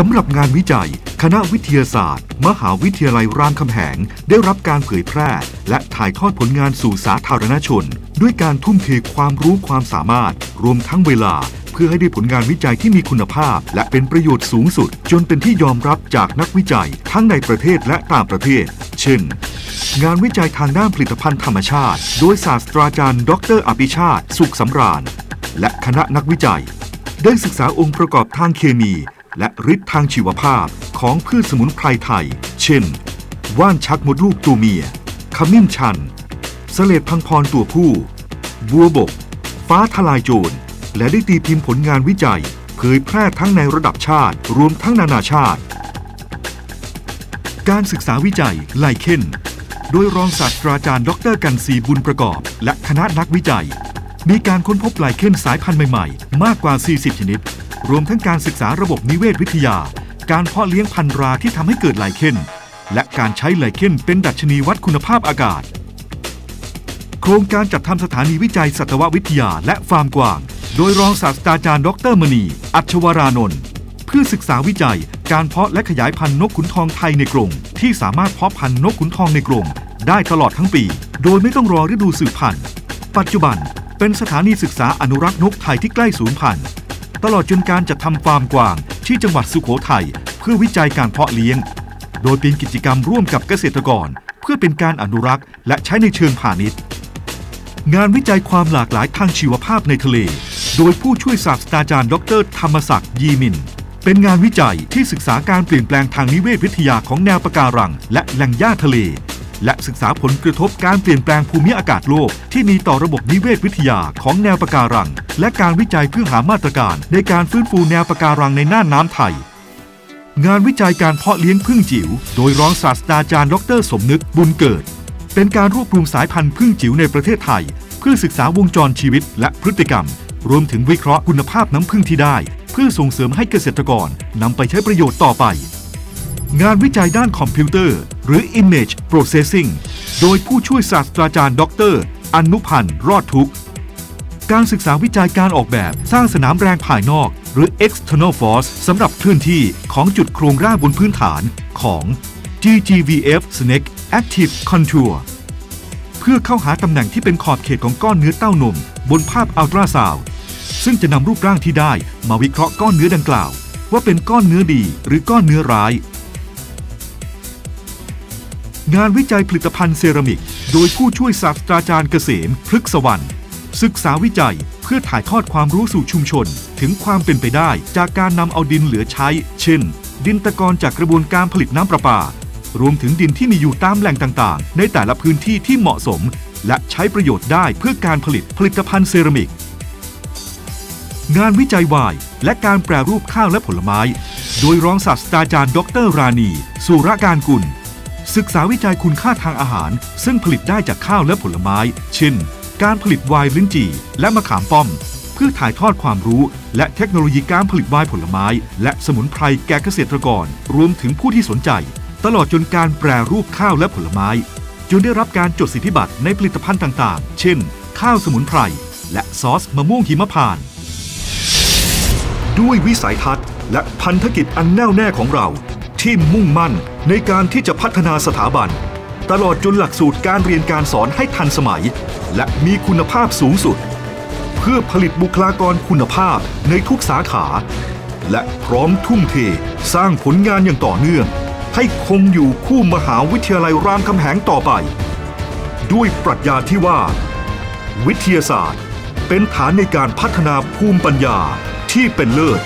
สำหรับงานวิจัย คณะวิทยาศาสตร์ มหาวิทยาลัยรามคำแหง ได้รับการเผยแพร่ และถ่ายทอดผลงานสู่สาธารณชน ด้วยการทุ่มเทความรู้ความสามารถ รวมทั้งเวลา เพื่อให้ได้ผลงานวิจัยที่มีคุณภาพ และเป็นประโยชน์สูงสุด จนเป็นที่ยอมรับจากนักวิจัย ทั้งในประเทศและต่างประเทศ เช่น งานวิจัยทางด้านผลิตภัณฑ์ธรรมชาติ โดยศาสตราจารย์ ดร อภิชาติ สุขสำราญ และคณะนักวิจัย ได้ศึกษาองค์ประกอบทางเคมี และฤทธิ์ทางชีวภาพของพืชสมุนไพรไทย เช่น ว่านชักมดลูกตัวเมีย ขมิ้นชันเสลดพังพรตัวผู้ บัวบก ฟ้าทลายโจร และได้ตีพิมพ์ผลงานวิจัย เผยแพร่ทั้งในระดับชาติ รวมทั้งนานาชาติ การศึกษาวิจัยไลเคนโดยรองศาสตราจารย์ ดรกันซีบุญประกอบ และคณะนักวิจัย มีการค้นพบไลเคนสายพันธุ์ใหม่ ๆ มากกว่า 40 ชนิด รวมทั้งการศึกษาระบบนิเวศวิทยา การเพาะเลี้ยงพันธุ์ราที่ทำให้เกิดไลเคนและการใช้ไลเคนเป็นดัชนีวัดคุณภาพอากาศ โครงการจัดทำสถานีวิจัยสัตววิทยาและฟาร์มกวาง โดยรองศาสตราจารย์ ดรมณี อัชวรานนท์เพื่อศึกษาวิจัย การเพาะและขยายพันธุ์นกขุนทองไทยในกรงที่สามารถเพาะพันธุ์นกขุนทองในกรงได้ตลอดทั้งปี โดยไม่ต้องรอฤดูสืบพันธุ์ ปัจจุบันเป็นสถานีศึกษาอนุรักษ์นกไทยที่ใกล้สูญพันธุ์ ตลอดจนการจัดทำฟาร์มกวาง ที่จังหวัดสุโขทัยเพื่อวิจัยการเพาะเลี้ยง โดยเป็นกิจกรรมร่วมกับเกษตรกร เพื่อเป็นการอนุรักษ์ และใช้ในเชิงพาณิชย์ งานวิจัยความหลากหลายทางชีวภาพในทะเล โดยผู้ช่วยศาสตราจารย์ดร ธรรมศักดิ์ยีมิน เป็นงานวิจัยที่ศึกษาการเปลี่ยนแปลงทางนิเวศวิทยาของแนวปะการัง และแหล่งหญ้าทะเล และศึกษาผลกระทบการเปลี่ยนแปลงภูมิอากาศโลก ที่มีต่อระบบนิเวศวิทยาของแนวปะการัง และการวิจัยเพื่อหามาตรการ ในการฟื้นฟูแนวปะการังในน่านน้ำไทย งานวิจัยการเพาะเลี้ยงพึ่งจิ๋วโดยรองศาสตราจารย์ดร สมนึกบุญเกิด เป็นการรวบรวมสายพันธุ์พึ่งจิ๋วในประเทศไทย เพื่อศึกษาวงจรชีวิต และพฤติกรรม รวมถึงวิเคราะห์คุณภาพน้ำพึ่งที่ได้ เพื่อส่งเสริมให้เกษตรกรนำไปใช้ประโยชน์ต่อไป งานวิจัยด้านคอมพิวเตอร์ หรือ Image Processing โดยผู้ช่วยศาสตราจารย์ ดรอนุพันธ์รอดทุก การศึกษาวิจัยการออกแบบสร้างสนามแรงภายนอก หรือ external force สำหรับเคลื่อนที่ของจุดโครงร่างบนพื้นฐานของ GGVF Snake Active Contour เพื่อเข้าหาตำแหน่งที่เป็นขอบเขตของก้อนเนื้อเต้านม บนภาพอัลตราซาวด์ซึ่งจะนำรูปร่างที่ได้มาวิเคราะห์ก้อนเนื้อดังกล่าว ว่าเป็นก้อนเนื้อดีหรือก้อนเนื้อร้าย งานวิจัยผลิตภัณฑ์เซรามิก โดยผู้ช่วยศาสตราจารย์เกษมพฤกษวรรณศึกษาวิจัยเพื่อถ่ายทอดความรู้สู่ชุมชน ถึงความเป็นไปได้จากการนำเอาดินเหลือใช้ เช่น ดินตะกอนจากกระบวนการผลิตน้ำประปา รวมถึงดินที่มีอยู่ตามแหล่งต่างๆ ในแต่ละพื้นที่ที่เหมาะสม และใช้ประโยชน์ได้เพื่อการผลิตผลิตภัณฑ์เซรามิก งานวิจัยวายและการแปรรูปข้าวและผลไม้ โดยรองศาสตราจารย์ ดร ราณี สุรการกุล ศึกษาวิจัยคุณค่าทางอาหาร ซึ่งผลิตได้จากข้าวและผลไม้ เช่น การผลิตไวน์ลิ้นจี่ และมะขามป้อม เพื่อถ่ายทอดความรู้ และเทคโนโลยีการผลิตไวน์ผลไม้ และสมุนไพรแก่เกษตรกร รวมถึงผู้ที่สนใจ ตลอดจนการแปรรูปข้าวและผลไม้จนได้รับการจดสิทธิบัตรในผลิตภัณฑ์ต่างๆ เช่น ข้าวสมุนไพร และซอสมะม่วงหิมพาน ด้วยวิสัยทัศน์และพันธกิจอันแน่วแน่ของเรา ที่มุ่งมั่นในการที่จะพัฒนาสถาบัน ตลอดจนหลักสูตรการเรียนการสอนให้ทันสมัย และมีคุณภาพสูงสุด เพื่อผลิตบุคลากรคุณภาพในทุกสาขา และพร้อมทุ่มเทสร้างผลงานอย่างต่อเนื่อง ให้คงอยู่คู่มหาวิทยาลัยรามคำแหงต่อไป ด้วยปรัชญาที่ว่า วิทยาศาสตร์ เป็นฐานในการพัฒนาภูมิปัญญาที่เป็นเลิศ